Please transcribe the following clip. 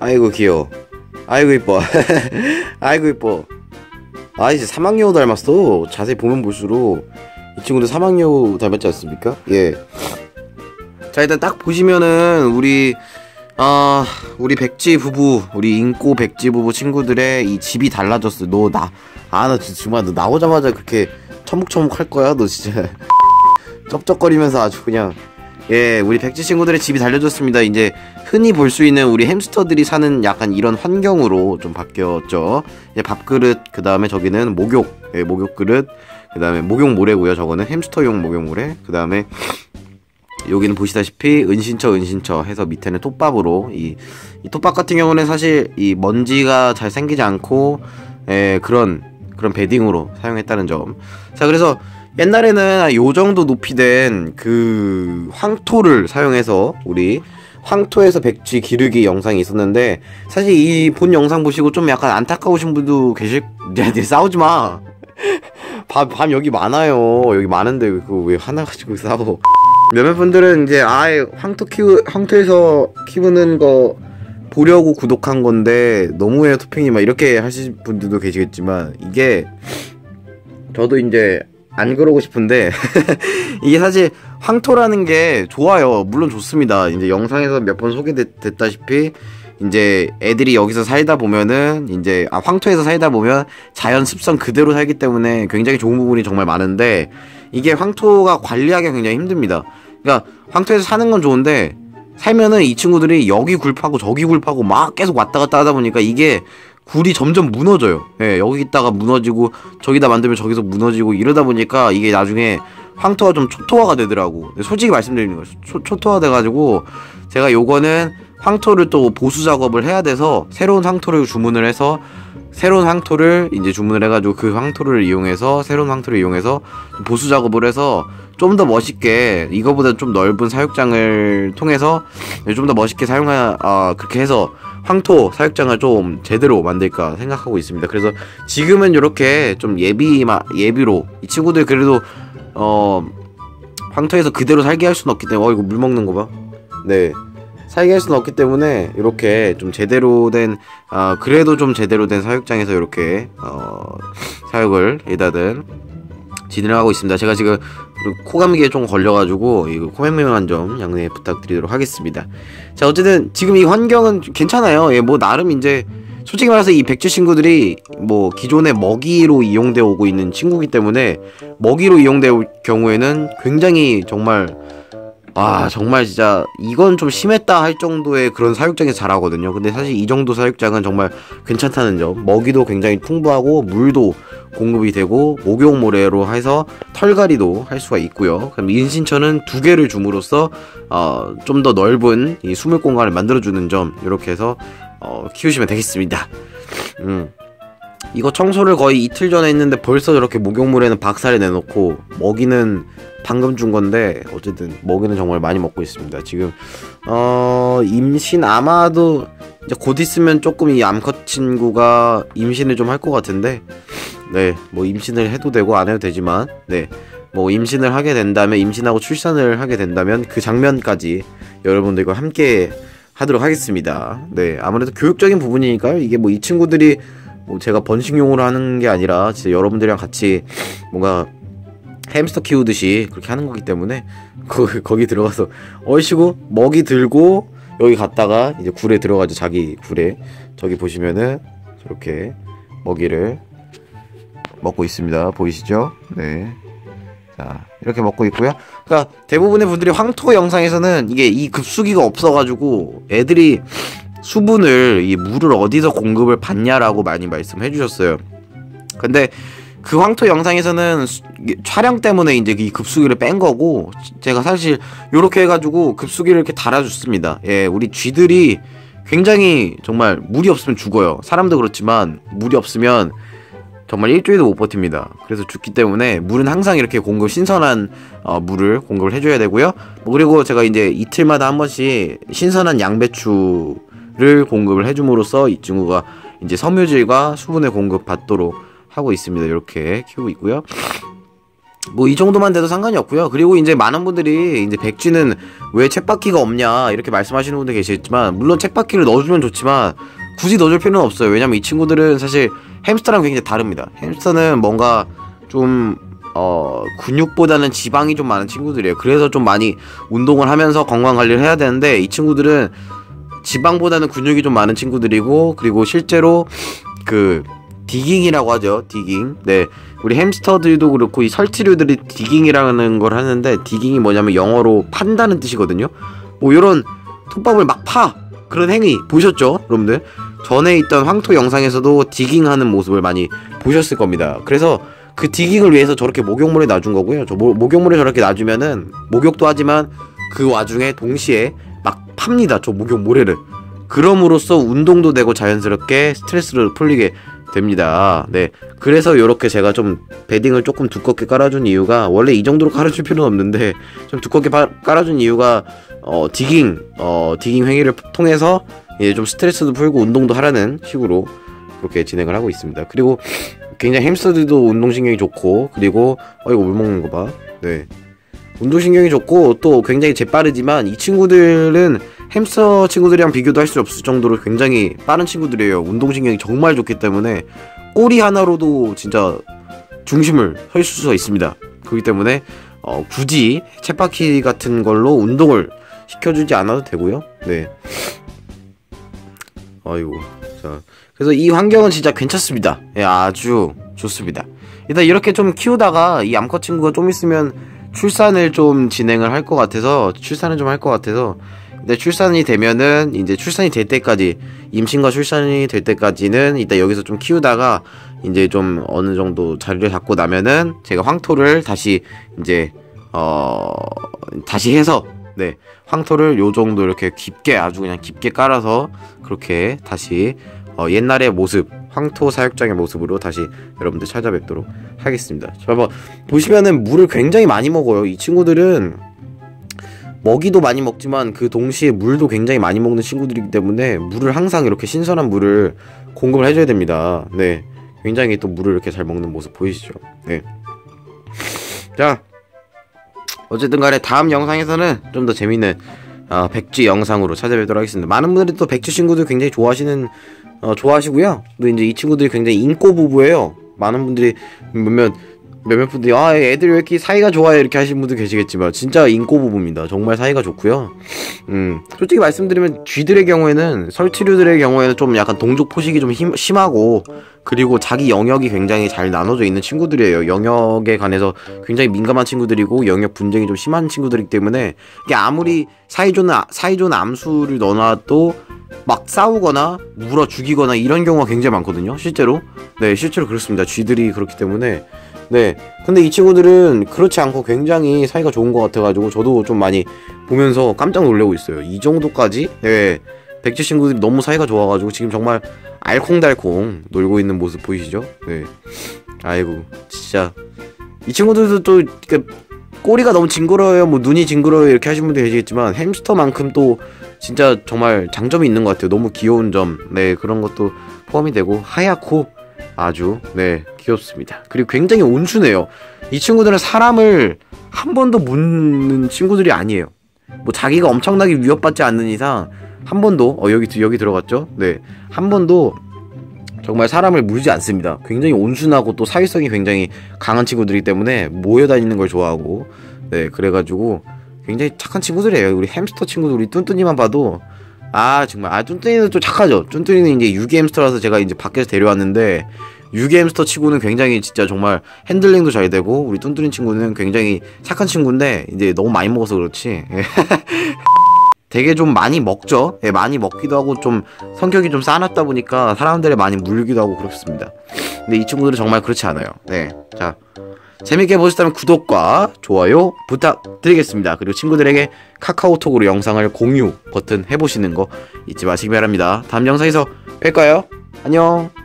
아이고 귀여워. 아이고 이뻐. 아이고 이뻐. 아 이제 사막여우 닮았어. 자세히 보면 볼수록. 이 친구도 사막여우 닮았지 않습니까? 예자 일단 딱 보시면은 우리 아 우리 백지 부부 우리 인꼬 백지 부부 친구들의 이 집이 달라졌어. 너 나 아 나 정말 너 나오자마자 그렇게 처묵처묵 할 거야 너 진짜. 쩝쩝거리면서 아주 그냥. 예 우리 백지 친구들의 집이 달려졌습니다. 이제 흔히 볼 수 있는 우리 햄스터들이 사는 약간 이런 환경으로 좀 바뀌었죠 이제 밥그릇 그 다음에 저기는 목욕 예 목욕 그릇 그 다음에 목욕 모래고요 저거는 햄스터용 목욕 모래 그 다음에 여기는 보시다시피 은신처 은신처 해서 밑에는 톱밥으로 이, 이 톱밥 같은 경우는 사실 이 먼지가 잘 생기지 않고 에, 그런 그런 베딩으로 사용했다는 점. 자 그래서 옛날에는 요 정도 높이 된 그 황토를 사용해서 우리 황토에서 백지 기르기 영상이 있었는데 사실 이 본 영상 보시고 좀 약간 안타까우신 분도 계실 야, 네, 싸우지 마. 밤, 밤 여기 많아요. 여기 많은데 그왜 하나 가지고 싸워. 몇몇 분들은 이제 아예 황토 키우 황토에서 키우는 거 보려고 구독한 건데 너무해요 토핑이 막 이렇게 하실 분들도 계시겠지만 이게 저도 이제 안 그러고 싶은데 이게 사실 황토라는 게 좋아요 물론 좋습니다 이제 영상에서 몇 번 소개됐다시피 이제 애들이 여기서 살다 보면은 이제 아 황토에서 살다 보면 자연 습성 그대로 살기 때문에 굉장히 좋은 부분이 정말 많은데 이게 황토가 관리하기 굉장히 힘듭니다. 그러니까 황토에서 사는 건 좋은데 살면은 이 친구들이 여기 굴파고 저기 굴파고 막 계속 왔다 갔다 하다 보니까 이게 굴이 점점 무너져요. 예, 여기 있다가 무너지고 저기다 만들면 저기서 무너지고 이러다 보니까 이게 나중에 황토가 좀 초토화가 되더라고. 솔직히 말씀드리는 거예요. 초, 초토화 돼가지고 제가 요거는 황토를 또 보수 작업을 해야 돼서 새로운 황토를 주문을 해서 새로운 황토를 이제 주문을 해가지고 그 황토를 이용해서 새로운 황토를 이용해서 보수 작업을 해서 좀 더 멋있게 이거보다 좀 넓은 사육장을 통해서 좀 더 멋있게 사용하 아 그렇게 해서 황토 사육장을 좀 제대로 만들까 생각하고 있습니다. 그래서 지금은 이렇게 좀 예비 예비로 이 친구들 그래도 어 황토에서 그대로 살게 할 수는 없기 때문에 어 이거 물 먹는 거 봐. 네. 살게 할 수는 없기 때문에 이렇게 좀 제대로 된 어, 그래도 좀 제대로 된 사육장에서 이렇게 어, 사육을 일단은 진행하고 있습니다. 제가 지금 코감기에 좀 걸려가지고 이거 코맹맹한 점 양해 부탁드리도록 하겠습니다. 자 어쨌든 지금 이 환경은 괜찮아요. 예, 뭐 나름 이제 솔직히 말해서 이 백제 친구들이 뭐 기존의 먹이로 이용되어 오고 있는 친구기 때문에 먹이로 이용될 경우에는 굉장히 정말 아 정말 진짜 이건 좀 심했다 할 정도의 그런 사육장에서 자라거든요. 근데 사실 이 정도 사육장은 정말 괜찮다는 점. 먹이도 굉장히 풍부하고 물도 공급이 되고 목욕 모래로 해서 털갈이도 할 수가 있고요. 그럼 인신처는 두 개를 줌으로써 어, 좀 더 넓은 이 수물 공간을 만들어주는 점 이렇게 해서 어, 키우시면 되겠습니다 음. 이거 청소를 거의 이틀 전에 했는데 벌써 저렇게 목욕물에는 박살을 내놓고 먹이는 방금 준 건데 어쨌든 먹이는 정말 많이 먹고 있습니다. 지금 어 임신 아마도 이제 곧 있으면 조금 이 암컷 친구가 임신을 좀 할 것 같은데 네 뭐 임신을 해도 되고 안 해도 되지만 네 뭐 임신을 하게 된다면 임신하고 출산을 하게 된다면 그 장면까지 여러분들과 함께 하도록 하겠습니다. 네 아무래도 교육적인 부분이니까요. 이게 뭐 이 친구들이 뭐 제가 번식용으로 하는 게 아니라 진짜 여러분들이랑 같이 뭔가 햄스터 키우듯이 그렇게 하는 거기 때문에 거, 거기 들어가서 얼씨구 먹이 들고 여기 갔다가 이제 굴에 들어가죠 자기 굴에 저기 보시면은 저렇게 먹이를 먹고 있습니다 보이시죠 네. 자 이렇게 먹고 있고요 그러니까 대부분의 분들이 황토 영상에서는 이게 이 급수기가 없어가지고 애들이 수분을 이 물을 어디서 공급을 받냐라고 많이 말씀해 주셨어요. 근데 그 황토 영상에서는 수, 촬영 때문에 이제 이 급수기를 뺀 거고 제가 사실 요렇게 해가지고 급수기를 이렇게 달아줬습니다. 예, 우리 쥐들이 굉장히 정말 물이 없으면 죽어요. 사람도 그렇지만 물이 없으면 정말 일주일도 못 버팁니다. 그래서 죽기 때문에 물은 항상 이렇게 공급 신선한 어, 물을 공급을 해줘야 되고요. 뭐 그리고 제가 이제 이틀마다 한 번씩 신선한 양배추 를 공급을 해줌으로써 이 친구가 이제 섬유질과 수분을 공급 받도록 하고 있습니다. 이렇게 키우고 있고요. 뭐 이 정도만 돼도 상관이 없고요. 그리고 이제 많은 분들이 이제 백쥐는 왜 챗바퀴가 없냐 이렇게 말씀하시는 분들 계시겠지만 물론 챗바퀴를 넣어주면 좋지만 굳이 넣어줄 필요는 없어요. 왜냐면 이 친구들은 사실 햄스터랑 굉장히 다릅니다. 햄스터는 뭔가 좀 어, 근육보다는 지방이 좀 많은 친구들이에요. 그래서 좀 많이 운동을 하면서 건강 관리를 해야 되는데 이 친구들은 지방보다는 근육이 좀 많은 친구들이고 그리고 실제로 그 디깅이라고 하죠. 디깅. 네. 우리 햄스터들도 그렇고 이 설치류들이 디깅이라는 걸 하는데 디깅이 뭐냐면 영어로 판다는 뜻이거든요. 뭐 이런 톱밥을 막 파. 그런 행위 보셨죠? 여러분들? 전에 있던 황토 영상에서도 디깅하는 모습을 많이 보셨을 겁니다. 그래서 그 디깅을 위해서 저렇게 목욕물에 놔준 거고요. 저 모, 목욕물에 저렇게 놔주면은 목욕도 하지만 그 와중에 동시에 막 팝니다. 저 목욕 모래를. 그럼으로써 운동도 되고 자연스럽게 스트레스를 풀리게 됩니다. 네. 그래서 이렇게 제가 좀 베딩을 조금 두껍게 깔아준 이유가 원래 이 정도로 깔아줄 필요는 없는데 좀 두껍게 바, 깔아준 이유가 어 디깅 어 디깅 행위를 통해서 이제 좀 스트레스도 풀고 운동도 하라는 식으로 그렇게 진행을 하고 있습니다. 그리고 굉장히 햄스터들도 운동신경이 좋고 그리고 어 이거 물 먹는 거 봐. 네. 운동신경이 좋고 또 굉장히 재빠르지만 이 친구들은 햄스터 친구들이랑 비교도 할 수 없을 정도로 굉장히 빠른 친구들이에요. 운동신경이 정말 좋기 때문에 꼬리 하나로도 진짜 중심을 수가 있습니다. 그렇기 때문에 어, 굳이 챗바퀴 같은 걸로 운동을 시켜주지 않아도 되고요. 네. 아이고. 자. 그래서 이 환경은 진짜 괜찮습니다. 예, 아주 좋습니다. 일단 이렇게 좀 키우다가 이 암컷 친구가 좀 있으면 출산을 좀 진행을 할 것 같아서 출산을 좀 할 것 같아서 근데 출산이 되면은 이제 출산이 될 때까지 임신과 출산이 될 때까지는 이따 여기서 좀 키우다가 이제 좀 어느 정도 자리를 잡고 나면은 제가 황토를 다시 이제 어 다시 해서 네 황토를 요 정도 이렇게 깊게 아주 그냥 깊게 깔아서 그렇게 다시 어 옛날의 모습 황토 사육장의 모습으로 다시 여러분들 찾아뵙도록 하겠습니다. 자, 뭐 보시면은 물을 굉장히 많이 먹어요. 이 친구들은 먹이도 많이 먹지만 그 동시에 물도 굉장히 많이 먹는 친구들이기 때문에 물을 항상 이렇게 신선한 물을 공급을 해줘야 됩니다. 네, 굉장히 또 물을 이렇게 잘 먹는 모습 보이시죠? 네. 자, 어쨌든 간에 다음 영상에서는 좀 더 재밌는 어, 백쥐 영상으로 찾아뵙도록 하겠습니다. 많은 분들이 또 백쥐 친구들 굉장히 좋아하시는 어, 좋아하시고요. 또 이제 이 친구들이 굉장히 인꼬 부부예요. 많은 분들이 몇몇 몇몇 분들이 아 애들 왜 이렇게 사이가 좋아요 이렇게 하시는 분도 계시겠지만 진짜 인꼬 부부입니다. 정말 사이가 좋고요. 음 솔직히 말씀드리면 쥐들의 경우에는 설치류들의 경우에는 좀 약간 동족 포식이 좀 힘, 심하고 그리고 자기 영역이 굉장히 잘 나눠져 있는 친구들이에요. 영역에 관해서 굉장히 민감한 친구들이고 영역 분쟁이 좀 심한 친구들이기 때문에 이게 아무리 사이좋은 사이좋은 암수를 넣어놔도 막 싸우거나 물어 죽이거나 이런 경우가 굉장히 많거든요. 실제로 네 실제로 그렇습니다. 쥐들이 그렇기 때문에 네. 근데 이 친구들은 그렇지 않고 굉장히 사이가 좋은 것 같아가지고 저도 좀 많이 보면서 깜짝 놀래고 있어요. 이 정도까지? 네. 백지 친구들이 너무 사이가 좋아가지고 지금 정말 알콩달콩 놀고 있는 모습 보이시죠? 네. 아이고, 진짜. 이 친구들도 또, 그, 꼬리가 너무 징그러워요. 뭐, 눈이 징그러워요. 이렇게 하시는 분들 계시겠지만, 햄스터만큼 또, 진짜 정말 장점이 있는 것 같아요. 너무 귀여운 점. 네, 그런 것도 포함이 되고, 하얗고, 아주 네 귀엽습니다. 그리고 굉장히 온순해요. 이 친구들은 사람을 한 번도 묻는 친구들이 아니에요. 뭐 자기가 엄청나게 위협받지 않는 이상 한 번도 어 여기 여기 들어갔죠? 네. 한 번도 정말 사람을 물지 않습니다. 굉장히 온순하고 또 사회성이 굉장히 강한 친구들이기 때문에 모여 다니는 걸 좋아하고 네, 그래 가지고 굉장히 착한 친구들이에요. 우리 햄스터 친구들 우리 뚠뚠이만 봐도 아 정말 아 뚠뚠이는 좀 착하죠. 뚠뚠이는 이제 유기 햄스터라서 제가 이제 밖에서 데려왔는데 유기 햄스터 치고는 굉장히 진짜 정말 핸들링도 잘 되고 우리 뚠뚠이 친구는 굉장히 착한 친구인데 이제 너무 많이 먹어서 그렇지. 되게 좀 많이 먹죠. 예, 많이 먹기도 하고 좀 성격이 좀 싸놨다 보니까 사람들이 많이 물기도 하고 그렇습니다. 근데 이 친구들은 정말 그렇지 않아요. 네, 자 재밌게 보셨다면 구독과 좋아요 부탁드리겠습니다. 그리고 친구들에게 카카오톡으로 영상을 공유 버튼 해보시는 거 잊지 마시기 바랍니다. 다음 영상에서 뵐까요? 안녕.